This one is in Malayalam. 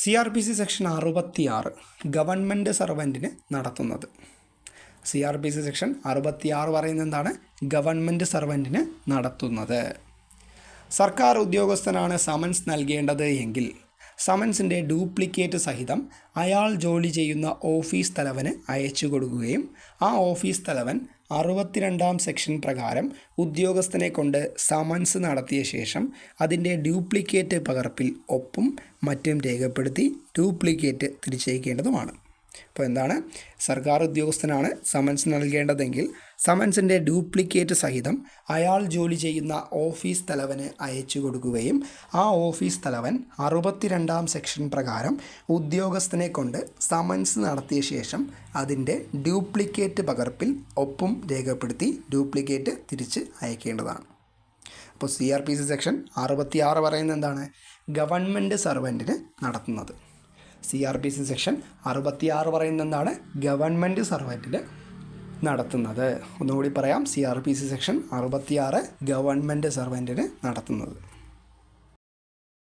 C R P C section അറുപത്തിയാറ് ഗവൺമെന്റ് സർവന്റിന് നടത്തുന്നത്. C R P C section അറുപത്തിയാറ് പറയുന്നത് എന്താണ്? ഗവൺമെന്റ് സർവന്റിന് നടത്തുന്നത്. സർക്കാർ ഉദ്യോഗസ്ഥനാണ് സമൻസ് നൽകേണ്ടത് എങ്കിൽ സമൻസിന്റെ ഡ്യൂപ്ലിക്കേറ്റ് സഹിതം അയാൾ ജോലി ചെയ്യുന്ന ഓഫീസ് തലവന് അയച്ചു കൊടുക്കുകയും ആ ഓഫീസ് തലവൻ അറുപത്തിരണ്ടാം സെക്ഷൻ പ്രകാരം ഉദ്യോഗസ്ഥനെ കൊണ്ട് സമൻസ് നടത്തിയ ശേഷം അതിന്റെ ഡ്യൂപ്ലിക്കേറ്റ് പകർപ്പിൽ ഒപ്പും മറ്റും രേഖപ്പെടുത്തി ഡ്യൂപ്ലിക്കേറ്റ് തിരിച്ചയക്കേണ്ടതുമാണ്. അപ്പോൾ എന്താണ്? സർക്കാർ ഉദ്യോഗസ്ഥനാണ് സമൻസ് നൽകേണ്ടതെങ്കിൽ സമൻസിന്റെ ഡ്യൂപ്ലിക്കേറ്റ് സഹിതം അയാൾ ജോലി ചെയ്യുന്ന ഓഫീസ് തലവന് അയച്ചു കൊടുക്കുകയും ആ ഓഫീസ് തലവൻ അറുപത്തിരണ്ടാം സെക്ഷൻ പ്രകാരം ഉദ്യോഗസ്ഥനെ കൊണ്ട് സമൻസ് നടത്തിയ ശേഷം അതിന്റെ ഡ്യൂപ്ലിക്കേറ്റ് പകർപ്പിൽ ഒപ്പും രേഖപ്പെടുത്തി ഡ്യൂപ്ലിക്കേറ്റ് തിരിച്ച് അയക്കേണ്ടതാണ്. അപ്പോൾ C R P C section അറുപത്തിയാറ് പറയുന്നത് എന്താണ്? ഗവൺമെന്റ് സർവന്റിന് നടത്തുന്നത്. C R P C section അറുപത്തിയാറ് പറയുന്നത് പറയുന്നതാണ് ഗവൺമെന്റ് സർവന്റിന് നടത്തുന്നത്. ഒന്നുകൂടി പറയാം C R P C section അറുപത്തിയാറ് ഗവൺമെന്റ് സർവന്റിന് നടത്തുന്നത്.